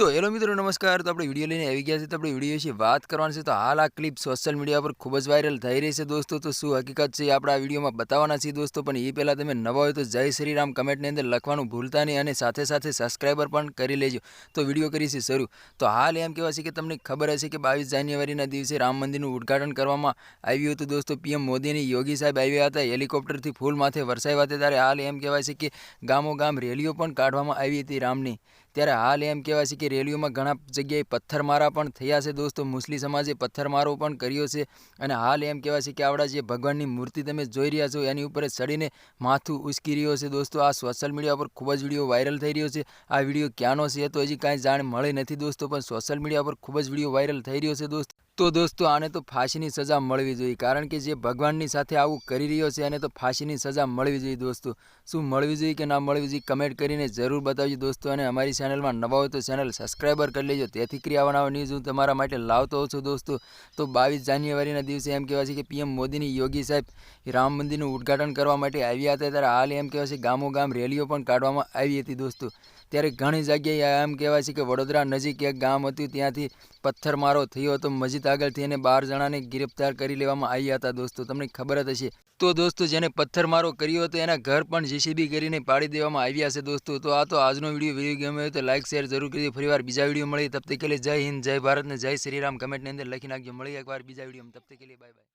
તો હેલો મિત્રો, નમસ્કાર. તો આપણે વીડિયો લઈને આવી ગયા છે તો આપણે વીડિયો વિશે વાત કરવાની છે. તો હાલ આ ક્લિપ સોશિયલ મીડિયા પર ખૂબ જ વાયરલ થઈ રહી છે દોસ્તો. તો શું હકીકત છે? આપણે આ વિડીયોમાં બતાવવાના છીએ દોસ્તો. પણ એ પહેલાં તમે નવા હોય તો જય શ્રી રામ કમેન્ટની અંદર લખવાનું ભૂલતા નહીં અને સાથે સાથે સબસ્ક્રાઈબર પણ કરી લેજો. તો વીડિયો કરીશું શરૂ. તો હાલ એમ કહેવાય છે કે તમને ખબર હશે કે બાવીસ જાન્યુઆરીના દિવસે રામ મંદિરનું ઉદ્ઘાટન કરવામાં આવ્યું હતું દોસ્તો. પીએમ મોદીની યોગી સાહેબ આવ્યા હતા હેલિકોપ્ટરથી ફૂલ માથે વરસાવ્યા હતા. ત્યારે હાલ એમ કહેવાય છે કે ગામો ગામ રેલીઓ પણ કાઢવામાં આવી હતી રામની. ત્યારે હાલ એમ કહેવાય છે કે રેલીઓમાં ઘણા જગ્યાએ પથ્થરમારા પણ થયા છે દોસ્તો. મુસ્લિમ સમાજે પથ્થરમારો પણ કર્યો છે અને હાલ એમ કહેવાય છે કે આપણા જે ભગવાનની મૂર્તિ તમે જોઈ રહ્યા છો એની ઉપર ચડીને માથું ઉચકી રહ્યો છે દોસ્તો. આ સોશિયલ મીડિયા પર ખૂબ જ વીડિયો વાયરલ થઈ રહ્યો છે. આ વીડિયો ક્યાંનો છે તો હજી કાંઈ જાણ મળી નથી દોસ્તો, પણ સોશિયલ મીડિયા પર ખૂબ જ વીડિયો વાયરલ થઈ રહ્યો છે દોસ્તો. તો દોસ્તો, આને તો ફાંસીની સજા મળવી જોઈએ. કારણ કે જે ભગવાનની સાથે આવું કરી રહ્યો છે, એને તો ફાંસીની સજા મળવી જોઈએ દોસ્તો. શું મળવી જોઈએ કે ના મળવી જોઈએ, કમેન્ટ કરીને જરૂર બતાવજો દોસ્તો. અને અમારી ચેનલમાં નવા હોય તો ચેનલ સબસ્ક્રાઈબર કરી લેજો. તેથી ક્રિયાવાના ન્યૂઝ હું તમારા માટે લાવતો હોઉં છું દોસ્તો. તો બાવીસ જાન્યુઆરીના દિવસે એમ કહેવાય છે કે પીએમ મોદીની યોગી સાહેબ રામ મંદિરનું ઉદ્ઘાટન કરવા માટે આવ્યા હતા. ત્યારે હાલ એમ કહેવાય છે ગામો ગામ રેલીઓ પણ કાઢવામાં આવી હતી દોસ્તો. ત્યારે ઘણી જગ્યાએ એમ કહેવાય છે કે વડોદરા નજીક એક ગામ હતું. ત્યાંથી પથ્થરમારો થયો હતો. મસ્જિદ આગળથી એને બાર જણાને ગિરફ્તાર કરી લેવામાં આવ્યા હતા દોસ્તો, તમને ખબર જ હશે. તો દોસ્તો, જેને પથ્થરમારો કર્યો હતો, એના ઘર પણ જીસીબી કરીને પાડી દેવામાં આવ્યા છે દોસ્તો. તો આ તો આજનો વીડિયો વીડિયો ગમ્યો હોય તો લાઈક શેર જરૂર કરી ફરીવાર બીજા વીડિયો મળી તબ કે જય હિન્દ, જય ભારત ને જય શ્રી રામ. કમેન્ટની અંદર લખી નાખજો. મળી એકવાર બીજા વીડિયો તબ તક કે બાય બાય